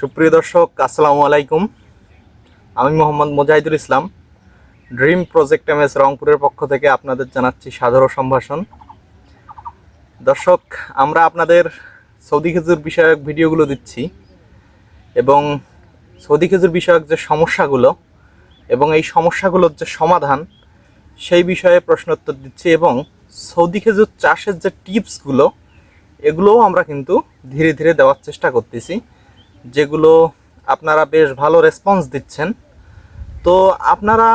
সুপ্রিয় দর্শক, আসসালামু আলাইকুম। আমি Mohammad Mojahidul Islam. Dream project M S রংপুরের পক্ষ থেকে আপনাদের জানাচ্ছি সাধারণ সম্ভাষণ। দর্শক, আমরা আপনাদের সৌদি খেজুর বিষয়ক ভিডিওগুলো দিচ্ছি এবং সৌদি খেজুর বিষয়ক যে সমস্যাগুলো এবং এই সমস্যাগুলোর যে সমাধান, সেই বিষয়ে প্রশ্নোত্তর দিচ্ছি এবং সৌদি খেজুর চাষের যে টিপসগুলো, এগুলোও আমরা কিন্তু ধীরে ধীরে দেওয়ার চেষ্টা করতেছি। যেগুলো আপনারা বেশ ভালো রেসপন্স দিচ্ছেন। তো আপনারা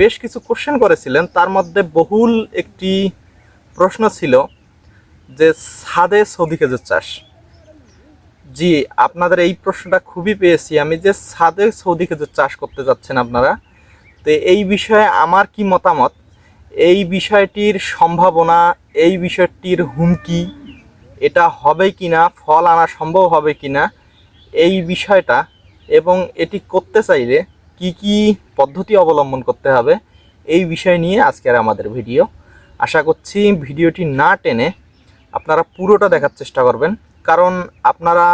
বেশ কিছু কোশ্চেন করেছিলেন, তার মধ্যে বহুল একটি প্রশ্ন ছিল যে ছাদে সৌদি খেজুর চাষ। জি, আপনাদের এই প্রশ্নটা খুবই পেয়েছি আমি যে ছাদে সৌদি খেজুর চাষ করতে যাচ্ছেন আপনারা। তো এই বিষয়ে আমার কি মতামত? এই বিষয়টির সম্ভাবনা, এই বিষয়টির হুমকি, এটা হবে কি না ফল আনা সম্ভব হবে কি না এই বিষয়টা এবং এটি করতে চাইলে কি কি পদ্ধতি অবলম্বন করতে হবে, এই বিষয় নিয়ে আজকের আমাদের ভিডিও। আশা করছি ভিডিওটি না টেনে আপনারা পুরোটা দেখার চেষ্টা করবেন, কারণ আপনারা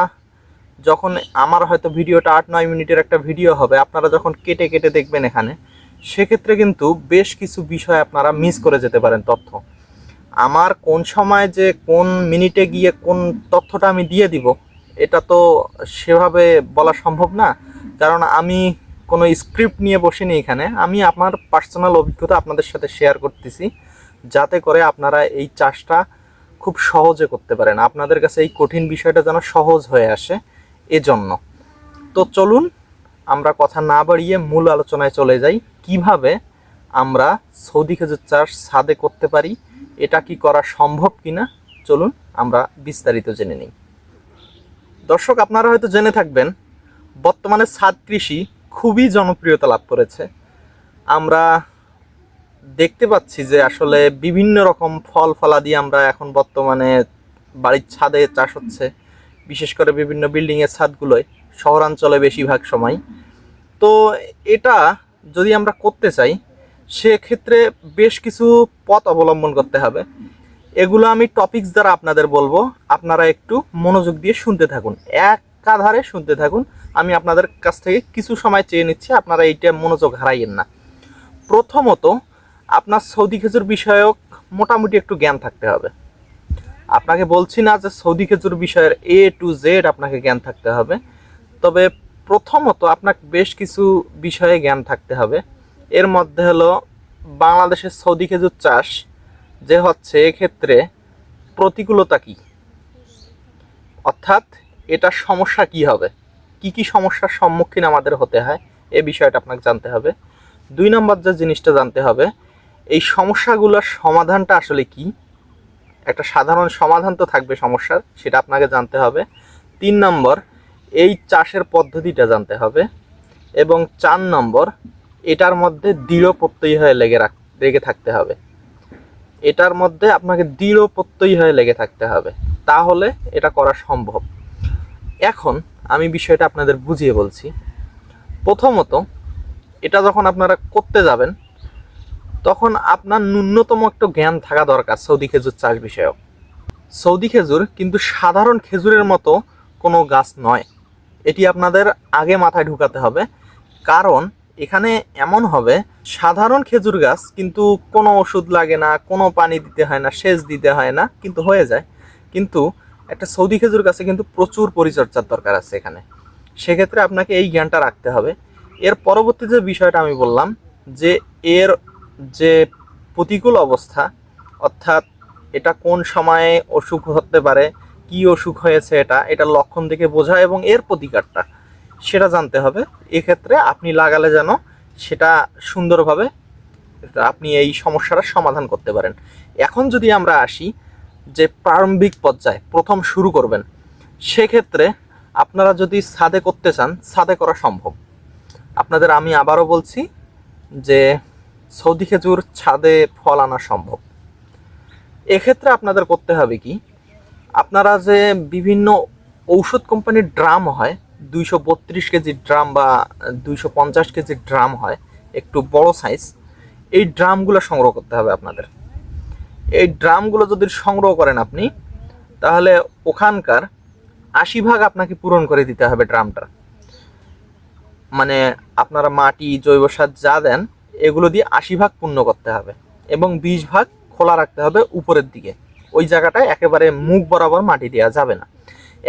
যখন আমার হয়তো ভিডিওটা আট নয় মিনিটের একটা ভিডিও হবে, আপনারা যখন কেটে কেটে দেখবেন এখানে, সেক্ষেত্রে কিন্তু বেশ কিছু বিষয় আপনারা মিস করে যেতে পারেন তথ্য। আমার কোন সময় যে কোন মিনিটে গিয়ে কোন তথ্যটা আমি দিয়ে দিব এটা তো সেভাবে বলা সম্ভব না। কারণ আমি কোনো স্ক্রিপ্ট নিয়ে বসিনি এখানে। আমি আমার পার্সোনাল অভিজ্ঞতা আপনাদের সাথে শেয়ার করতেছি। যাতে করে আপনারা এই চাষটা খুব সহজে করতে পারেন। আপনাদের কাছে এই কঠিন বিষয়টা যেন সহজ হয়ে আসে এজন্য। তো চলুন, আমরা কথা না বাড়িয়ে মূল আলোচনায় চলে যাই। কীভাবে আমরা সৌদি খেজুর চাষ ছাদে করতে পারি? এটা কি করা সম্ভব কিনা? চলুন, আমরা বিস্তারিত জেনে নিই। দর্শক, আপনারা হয়তো জেনে থাকবেন, বর্তমানে ছাদ কৃষি খুবই জনপ্রিয়তা লাভ করেছে। আমরা দেখতে পাচ্ছি যে আসলে বিভিন্ন রকম ফল ফলাদি আমরা এখন বর্তমানে বাড়ির ছাদে চাষ হচ্ছে, বিশেষ করে বিভিন্ন বিল্ডিংয়ের ছাদগুলোয়, শহরাঞ্চলে বেশিরভাগ সময়। তো এটা যদি আমরা করতে চাই, সেক্ষেত্রে বেশ কিছু পথ অবলম্বন করতে হবে। এগুলো আমি টপিকস দ্বারা আপনাদের বলব। আপনারা একটু মনোযোগ দিয়ে শুনতে থাকুন। এক একাধারে শুনতে থাকুন। আমি আপনাদের কাছ থেকে কিছু সময় চেয়ে নিচ্ছি, আপনারা এইটা মনোযোগ হারাইয়েন না। প্রথমত, আপনার সৌদি খেজুর বিষয়ক মোটামুটি একটু জ্ঞান থাকতে হবে। আপনাকে বলছি না যে সৌদি খেজুর বিষয়ের এ টু জেড আপনাকে জ্ঞান থাকতে হবে। তবে প্রথমত আপনাকে বেশ কিছু বিষয়ে জ্ঞান থাকতে হবে। এর মধ্যে হলো বাংলাদেশের সৌদি খেজুর চাষ। যে হচ্ছে এক্ষেত্রে প্রতিকূলতা কি? অর্থাৎ এটার সমস্যা কি হবে? কি কি সমস্যার সম্মুখীন আমাদের হতে হয়? এ বিষয়টা আপনাকে জানতে হবে। দুই নম্বর যে জিনিসটা জানতে হবে, এই সমস্যাগুলোর সমাধানটা আসলে কি? একটা সাধারণ সমাধান তো থাকবে সমস্যার, সেটা আপনাকে জানতে হবে। তিন নম্বর, এই চাষের পদ্ধতিটা জানতে হবে। এবং চার নম্বর, এটার মধ্যে দৃঢ় প্রত্যয়ী হয়ে লেগে রাখ, লেগে থাকতে হবে। এটার মধ্যে আপনাকে দৃঢ় প্রত্যয়ী হয়ে লেগে থাকতে হবে। তাহলে এটা করা সম্ভব। এখন আমি বিষয়টা আপনাদের বুঝিয়ে বলছি। প্রথমত, এটা যখন আপনারা করতে যাবেন, তখন আপনার ন্যূনতম একটা জ্ঞান থাকা দরকার সৌদি খেজুর চাষ বিষয়ক। সৌদি খেজুর কিন্তু সাধারণ খেজুরের মতো কোনো গাছ নয়। এটি আপনাদের আগে মাথায় ঢুকাতে হবে। কারণ এখানে এমন হবে, সাধারণ খেজুর গাছ কিন্তু কোনো ওষুধ লাগে না, কোনো পানি দিতে হয় না, সেচ দিতে হয় না, কিন্তু হয়ে যায়। কিন্তু একটা সৌদি খেজুর গাছে কিন্তু প্রচুর পরিচর্যার দরকার আছে এখানে। সেক্ষেত্রে আপনাকে এই জ্ঞানটা রাখতে হবে। এর পরবর্তী যে বিষয়টা আমি বললাম, যে এর যে প্রতিকূল অবস্থা, অর্থাৎ এটা কোন সময়ে অসুখ হতে পারে, কি অসুখ হয়েছে এটা এটা লক্ষণ দেখে বোঝা এবং এর প্রতিকারটা। সেটা জানতে হবে। এক্ষেত্রে আপনি লাগালে যেন সেটা সুন্দরভাবে আপনি এই সমস্যাটার সমাধান করতে পারেন। এখন যদি আমরা আসি যে প্রারম্ভিক পর্যায়ে প্রথম শুরু করবেন, সেক্ষেত্রে আপনারা যদি ছাদে করতে চান ছাদে করা সম্ভব। আপনাদের আমি আবারও বলছি যে সৌদি খেজুর ছাদে ফল আনা সম্ভব। এক্ষেত্রে আপনাদের করতে হবে কি, আপনারা যে বিভিন্ন ঔষধ কোম্পানির ড্রাম হয় দুইশো বত্রিশ কেজি ড্রাম বা দুইশো পঞ্চাশ কেজি ড্রাম হয়, একটু বড় সাইজ এই ড্রামগুলো সংগ্রহ করতে হবে আপনাদের। এই ড্রামগুলো যদি সংগ্রহ করেন আপনি, তাহলে ওখানকার আশি ভাগ আপনাকে পূরণ করে দিতে হবে ড্রামটা। মানে আপনারা মাটি, জৈব সার যা দেন, এগুলো দিয়ে আশি ভাগ পূর্ণ করতে হবে এবং বিশ ভাগ খোলা রাখতে হবে উপরের দিকে। ওই জায়গাটায় একেবারে মুখ বরাবর মাটি দেওয়া যাবে না।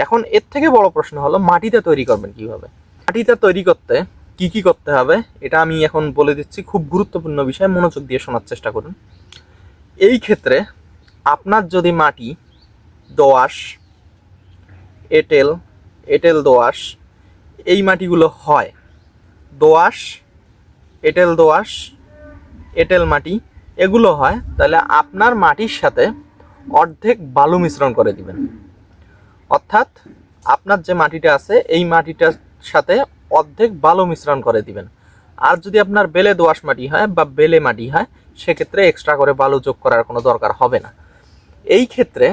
এখন এর থেকে বড় প্রশ্ন হলো মাটিটা তৈরি করবেন কীভাবে? মাটিটা তৈরি করতে কি কি করতে হবে? এটা আমি এখন বলে দিচ্ছি, খুব গুরুত্বপূর্ণ বিষয়, মনোযোগ দিয়ে শোনার চেষ্টা করুন। এই ক্ষেত্রে আপনার যদি মাটি দোআঁশ, এঁটেল এঁটেল দোআঁশ, এই মাটিগুলো হয়, দোআঁশ, এঁটেল দোআঁশ, এঁটেল মাটি, এগুলো হয়, তাহলে আপনার মাটির সাথে অর্ধেক বালু মিশ্রণ করে দিবেন। অর্থাৎ আপনার যে মাটিটা আছে, এই মাটিটার সাথে অর্ধেক বালু মিশ্রণ করে দিবেন। আর যদি আপনার বেলে দোআঁশ মাটি হয় বা বেলে মাটি হয়, সেক্ষেত্রে এক্সট্রা করে বালু যোগ করার কোনো দরকার হবে না। এই ক্ষেত্রে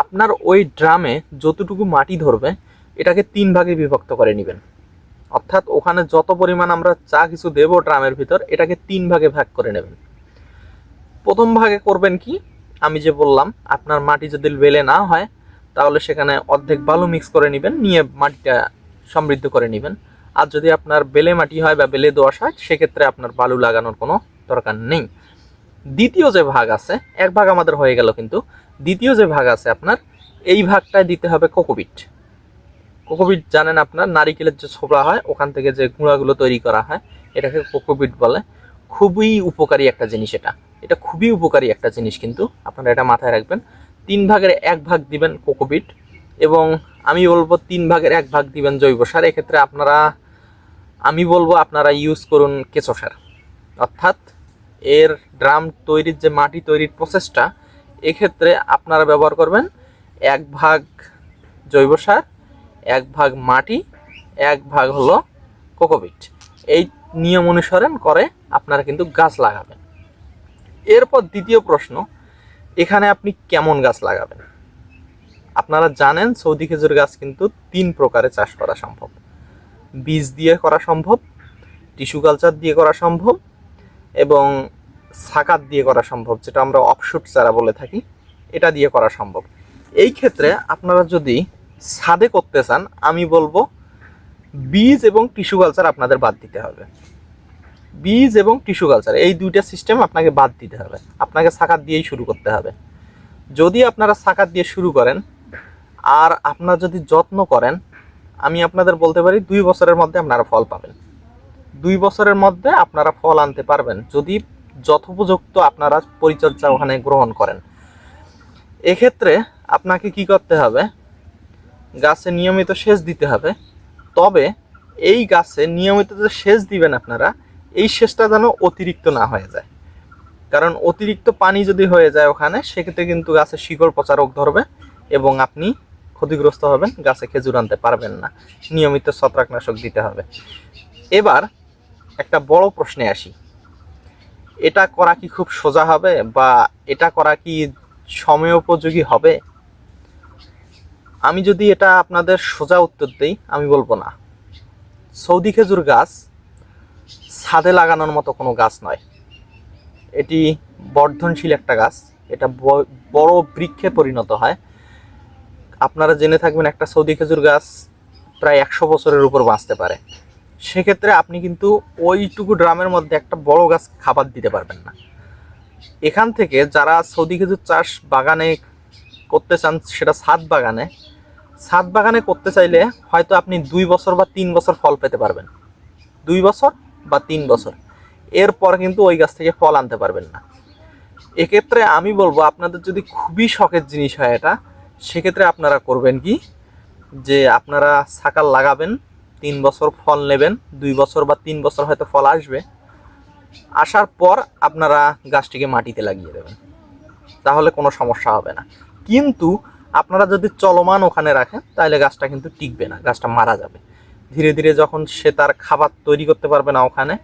আপনার ওই ড্রামে যতটুকু মাটি ধরবে, এটাকে তিন ভাগে বিভক্ত করে নেবেন। অর্থাৎ ওখানে যত পরিমাণ আমরা চা কিছু দেবো ড্রামের ভিতর, এটাকে তিন ভাগে ভাগ করে নেবেন। প্রথম ভাগে করবেন কি? আমি যে বললাম, আপনার মাটি যদি বেলে না হয় তাহলে সেখানে অর্ধেক বালু মিক্স করে নেবেন, নিয়ে মাটিটা সমৃদ্ধ করে নেবেন। আর যদি আপনার বেলে মাটি হয় বা বেলে দোয়াশ হয়, সেক্ষেত্রে আপনার বালু লাগানোর কোনো দরকার নেই। দ্বিতীয় যে ভাগ আছে, এক ভাগ আমাদের হয়ে গেল কিন্তু, দ্বিতীয় যে ভাগ আছে আপনার, এই ভাগটায় দিতে হবে কোকোবিট। কোকোবিট জানেন আপনার, নারিকেলের যে ছোবড়া হয়, ওখান থেকে যে গুঁড়াগুলো তৈরি করা হয়, এটাকে কোকোবিট বলে। খুবই উপকারী একটা জিনিস এটা। এটা খুবই উপকারী একটা জিনিস কিন্তু, আপনারা এটা মাথায় রাখবেন। তিন ভাগের এক ভাগ দিবেন কোকোপিট এবং আমি বলব তিন ভাগের এক ভাগ দিবেন জৈব সার। এক্ষেত্রে আপনারা, আমি বলব আপনারা ইউজ করুন কেঁচো সার। অর্থাৎ এর ড্রাম তৈরির যে মাটি তৈরির প্রসেসটা এক্ষেত্রে আপনারা ব্যবহার করবেন এক ভাগ জৈব সার, এক ভাগ মাটি, এক ভাগ হলো কোকোপিট। এই নিয়ম অনুসরণ করে আপনারা কিন্তু গাছ লাগাবেন। এরপর দ্বিতীয় প্রশ্ন এখানে আপনি কেমন গাছ লাগাবেন? আপনারা জানেন সৌদি খেজুর গাছ কিন্তু তিন প্রকারে চাষ করা সম্ভব। বীজ দিয়ে করা সম্ভব, টিস্যু কালচার দিয়ে করা সম্ভব এবং সাকাত দিয়ে করা সম্ভব, যেটা আমরা অফশুট চারা বলে থাকি, এটা দিয়ে করা সম্ভব। এই ক্ষেত্রে আপনারা যদি ছাদে করতে চান, আমি বলব বীজ এবং টিস্যু কালচার আপনাদের বাদ দিতে হবে। বীজ এবং টিস্যু কালচার, এই দুইটা সিস্টেম আপনাকে বাদ দিতে হবে। আপনাকে সাকাত দিয়েই শুরু করতে হবে। যদি আপনারা সাকাত দিয়ে শুরু করেন, আর আপনারা যদি যত্ন করেন, আমি আপনাদের বলতে পারি দুই বছরের মধ্যে আপনারা ফল পাবেন। দুই বছরের মধ্যে আপনারা ফল আনতে পারবেন, যদি যথোপযুক্ত আপনারা পরিচর্যা ওখানে গ্রহণ করেন। এক্ষেত্রে আপনাকে কি করতে হবে? গাছে নিয়মিত সেচ দিতে হবে। তবে এই গাছে নিয়মিত যে সেচ দিবেন আপনারা এই সেচটা যেন অতিরিক্ত না হয়ে যায়। কারণ অতিরিক্ত পানি যদি হয়ে যায় ওখানে, সেক্ষেত্রে কিন্তু গাছের শিকড় পচা রোগ ধরবে এবং আপনি ক্ষতিগ্রস্ত হবেন, গাছে খেজুর আনতে পারবেন না। নিয়মিত ছত্রাকনাশক দিতে হবে। এবার একটা বড় প্রশ্নে আসি। এটা করা কি খুব সোজা হবে বা এটা করা কি সময় উপযোগী হবে? আমি যদি এটা আপনাদের সোজা উত্তর দিই, আমি বলব না। সৌদি খেজুর গাছ ছাদে লাগানোর মতো কোনো গাছ নয়। এটি বর্ধনশীল একটা গাছ। এটা বড় বৃক্ষে পরিণত হয়। আপনারা জেনে থাকবেন একটা সৌদি খেজুর গাছ প্রায় একশো বছরের উপর বাঁচতে পারে। সেক্ষেত্রে আপনি কিন্তু ওইটুকু ড্রামের মধ্যে একটা বড় গাছ খাবার দিতে পারবেন না। এখান থেকে যারা সৌদি খেজুর চাষ বাগানে করতে চান, সেটা ছাদ বাগানে। ছাদ বাগানে করতে চাইলে হয়তো আপনি দুই বছর বা তিন বছর ফল পেতে পারবেন। দুই বছর বা তিন বছর। এরপর কিন্তু ওই গাছ থেকে ফল আনতে পারবেন না। এক্ষেত্রে আমি বলব, আপনাদের যদি খুবই শখের জিনিস হয় এটা, সেক্ষেত্রে আপনারা করবেন কি? যে আপনারা সাকাল লাগাবেন, তিন বছর ফল নেবেন, দুই বছর বা তিন বছর হয়তো ফল আসবে। আসার পর আপনারা গাছটিকে মাটিতে লাগিয়ে দেবেন। তাহলে কোনো সমস্যা হবে না। কিন্তু আপনারা যদি চলমান ওখানে রাখেন, তাহলে গাছটা কিন্তু টিকবে না, গাছটা মারা যাবে। ধীরে ধীরে যখন সে তার খাবার তৈরি করতে পারবে না ওখানে,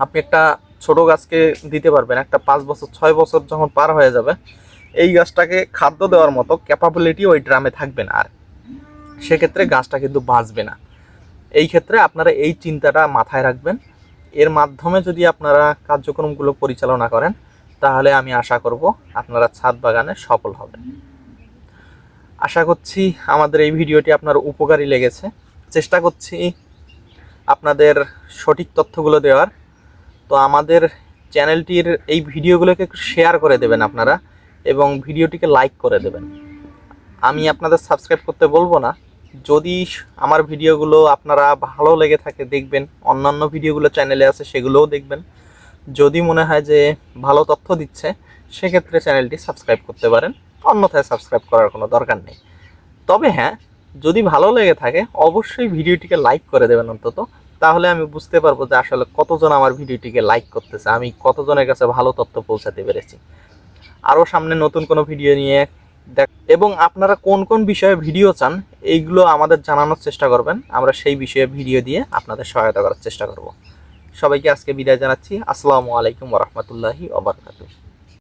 আপনি একটা ছোট গাছকে দিতে পারবেন, একটা পাঁচ বছর, ছয় বছর যখন পার হয়ে যাবে, এই গাছটাকে খাদ্য দেওয়ার মতো ক্যাপাবিলিটি ওই ড্রামে থাকবে না আর। সেক্ষেত্রে গাছটা কিন্তু বাঁচবে না। এই ক্ষেত্রে আপনারা এই চিন্তাটা মাথায় রাখবেন। এর মাধ্যমে যদি আপনারা কার্যক্রমগুলো পরিচালনা করেন, তাহলে আমি আশা করব আপনারা ছাদ বাগানে সফল হবেন। আশা করছি আমাদের এই ভিডিওটি আপনার উপকারী লেগেছে। চেষ্টা করছি আপনাদের সঠিক তথ্যগুলো দেওয়ার। তো আমাদের চ্যানেলটির এই ভিডিওগুলোকে শেয়ার করে দেবেন আপনারা এবং ভিডিওটিকে লাইক করে দেবেন। আমি আপনাদের সাবস্ক্রাইব করতে বলব না। যদি আমার ভিডিওগুলো আপনারা ভালো লেগে থাকে, দেখবেন, অন্যান্য ভিডিওগুলো চ্যানেলে আছে, সেগুলোও দেখবেন। যদি মনে হয় যে ভালো তথ্য দিচ্ছে, সেক্ষেত্রে চ্যানেলটি সাবস্ক্রাইব করতে পারেন। অন্যথায় সাবস্ক্রাইব করার কোনো দরকার নেই। তবে হ্যাঁ যদি ভালো লেগে থাকে, অবশ্যই ভিডিওটিকে লাইক করে দেবেন অন্তত। তাহলে আমি বুঝতে পারব যে আসলে কতজন আমার ভিডিওটিকে লাইক করতেছে। আমি কতজনের কাছে ভালো তথ্য পৌঁছাতে পেরেছি। আরও সামনে নতুন কোনো ভিডিও নিয়ে দেখ এবং আপনারা কোন কোন বিষয়ে ভিডিও চান, এইগুলো আমাদের জানানোর চেষ্টা করবেন। আমরা সেই বিষয়ে ভিডিও দিয়ে আপনাদের সহায়তা করার চেষ্টা করব। সবাইকে আজকে বিদায় জানাচ্ছি। আসসালামু আলাইকুম ওরহমতুল্লাহি ওবরকাতুহ